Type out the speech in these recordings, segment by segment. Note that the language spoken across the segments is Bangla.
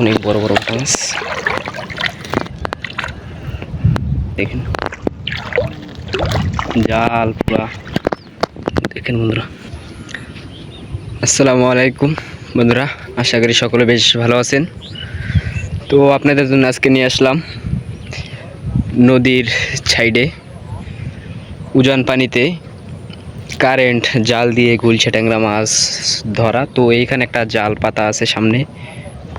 অনেক বড় বড় মাছ দেখেন। জাল পুরা। দেখেন বন্ধুরা। আসসালামু আলাইকুম বন্ধুরা। আশা করি সকলে বেশ ভালো আছেন। তো আপনাদের জন্য আজকে নিয়ে আসলাম নদীর সাইডে উজান পানিতে কারেন্ট জাল দিয়ে গুলছে ট্যাংরা মাছ ধরা। তো এইখানে একটা জাল পাতা আছে সামনে।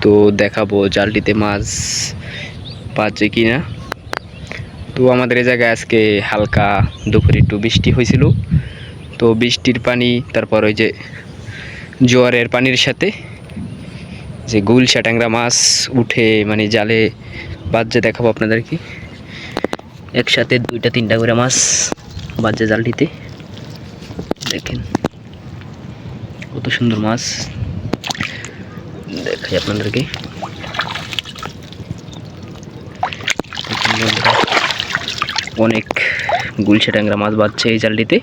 তো দেখাবো জালটিতে মাছ পাচ্ছে কি না। তো আমাদের এই জায়গায় আজকে হালকা দুপুরে একটু বৃষ্টি হয়েছিল। তো বৃষ্টির পানি, তারপর ওই যে জোয়ারের পানির সাথে যে গুলশা ট্যাংরা মাছ উঠে মানে জালে বাজে দেখাবো আপনাদেরকে। একসাথে দুইটা, তিনটা করে মাছ বাজে জালটিতে। দেখেন, কত সুন্দর মাছ। দেখাই আপনাদেরকে। অনেক গুলশা ট্যাংরা মাছ বাজছে এই জালটিতে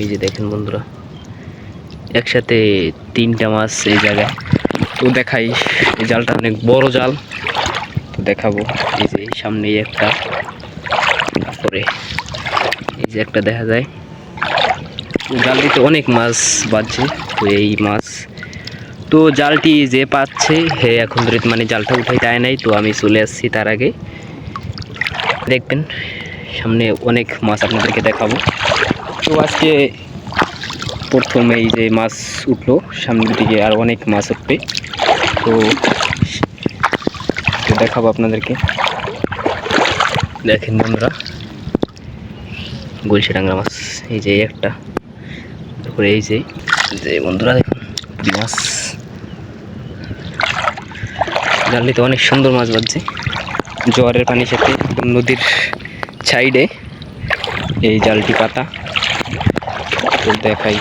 এই যে দেখেন বন্ধুরা, একসাথে তিনটা মাছ এই জায়গায়। তো দেখাই, এই জালটা অনেক বড় জাল। দেখাবো, এই যে সামনে একটা, তারপরে এই যে একটা দেখা যায়। জালটিতে অনেক মাছ বাজছে, তো এই মাছ, তো জালটি যে পাচ্ছে, হে এখন ধরে মানে জালটা উঠাই দেয় নাই, তো আমি চলে আসছি তার আগে। দেখবেন, সামনে অনেক মাছ আপনাদেরকে দেখাবো। তো আজকে প্রথম এই যে মাছ উঠল, সামনের দিকে আর অনেক মাছ উঠবে। তো তো দেখাবো আপনাদেরকে। দেখেন বন্ধুরা গুলশি ডাঙ্গা মাছ, এই যে একটা। তারপরে এই যে যে বন্ধুরা দেখুন মাছ। জালটিতে অনেক সুন্দর মাছ বাজছে। জোয়ারের পানির সাথে নদীর সাইডে এই জালটি পাতা। দেখাই,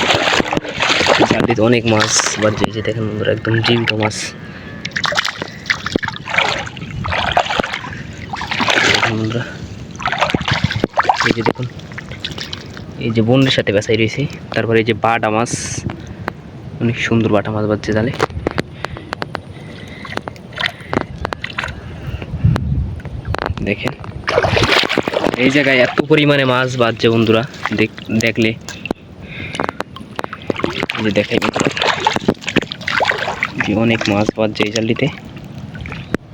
জালটিতে অনেক মাছ বাজছে যে দেখেন বন্ধুরা, একদম জীবিত মাছ। বন্ধুরা, এই যে দেখুন। এই যে বনের সাথে বেসাই রয়েছে। তারপরে এই যে বাটা মাছ। অনেক সুন্দর বাটা মাছ বাজছে জালে দেখেন। এই জায়গায় এত পরিমাণে মাছ বাজছে বন্ধুরা। দেখ- দেখলে। যে দেখাই। যে অনেক মাছ বাজছে এই জালটিতে।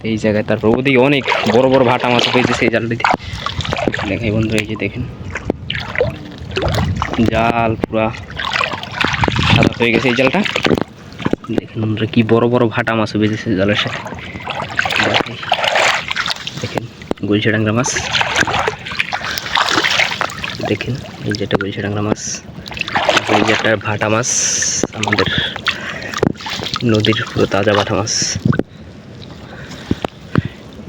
এই জায়গায় তারপর ওদিকে অনেক বড় বড় ভাটা মাছ পেয়েছে সেই জালটিতে। দেখাই বন্ধুরা, এই যে দেখেন। জাল পুরা সাদা হয়ে গেছে এই জালটা। দেখেন কি বড় বড় ভাটা মাছ বেজেছে জালের সাথে। দেখেন গুলশা ডাংরা মাছ। দেখেন, এই যেটা গুলশা ডাংরা মাছ, এই যে একটা ভাটা মাছ, আমাদের নদীর পুরো তাজা ভাটা মাছ।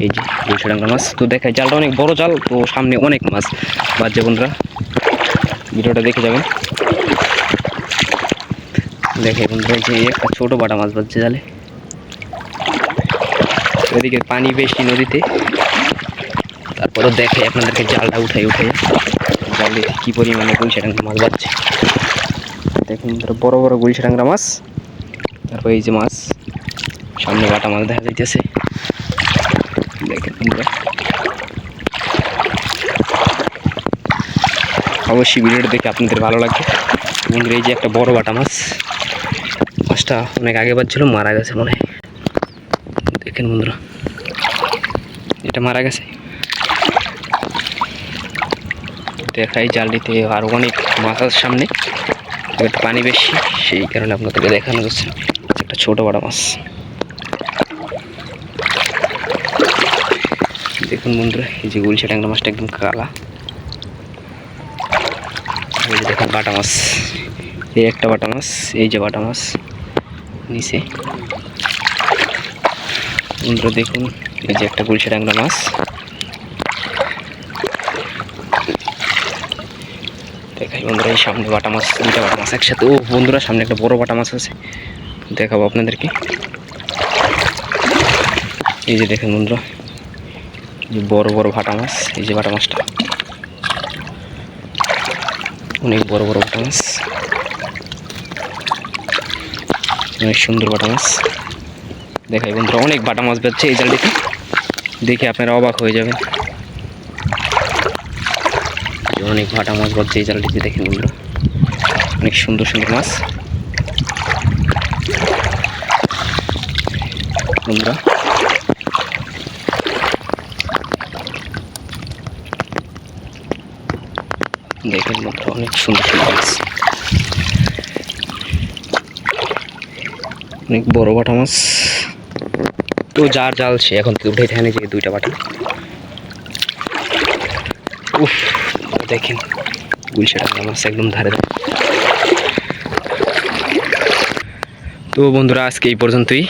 এই যে গুলশা ডাংরা মাছ, তো দেখাই জালটা অনেক বড় জাল, তো সামনে অনেক মাছ বাজছে বন্ধুরা। ভিডিওটা দেখে যাবেন। দেখে বন্ধুরা যে একটা ছোট বাটা মাছ বাজছে জালে। ওদিকে পানি বেশি নদীতে। তারপরে দেখে আপনাদেরকে জালটা উঠাই উঠাই। জালে কি পরিমাণে গুলশা টাংরা মাছ বাজছে দেখুন বন্ধুরা, বড় বড় গুলশা টাংরা মাছ। তারপর এই যে মাছ, সামনে বাটা মাছ দেখা যাইতেছে দেখেন বন্ধুরা অবশ্যই ভিডিওটা দেখে আপনাদের ভালো লাগবে। বন্ধুরা, এই যে একটা বড় বাটা মাছ। মাছটা অনেক আগে বাজছিল মারা গেছে মনে হয়। দেখেন বন্ধুরা, এটা মারা গেছে। দেখাই জালটিতে আর অনেক মাছ আছে সামনে। পানি বেশি, সেই কারণে আপনাদেরকে দেখানো যাচ্ছে একটা ছোট বড় মাছ। দেখুন বন্ধুরা, এই যে গুলশা ট্যাংরা মাছটা একদম কালা। এই যে দেখুন বাটা মাছ। এই একটা বাটা মাছ, এই যে বাটা মাছ, নিচে। বন্ধুরা দেখুন, এই যে একটা গুলশা ট্যাংরা মাছ। দেখাই বন্ধুরা, এই সামনে বাটা মাছ দুটা বাটা মাছ একসাথে। ও বন্ধুরা, সামনে একটা বড় বাটা মাছ আছে। দেখাবো আপনাদেরকে। এই যে দেখেন বন্ধুরা বড় বড় ভাটা মাছ, এই যে বাটা মাছটা। অনেক বড় বড় বাটা মাছ অনেক সুন্দর বাটা মাছ দেখাই বন্ধুরা, অনেক বাটা মাছ বেরোচ্ছে এই জালটিতে। দেখে আপনারা অবাক হয়ে যাবেন। অনেক ভাটা মাছ বাজছে এই জালটিতে, দেখেন বন্ধুরা। অনেক সুন্দর সুন্দর মাছ। বন্ধুরা দেখেন বন্ধুরা অনেক সুন্দর সুন্দর মাছ অনেক বড় বাটা মাছ। তো যার জাল সে এখন থেকে উঠে ধ্যানে যে দুইটা বাটা। উফ, দেখেন গুলশাটা মাছ একদম ধারে ধারে। তো বন্ধুরা, আজকে এই পর্যন্তই।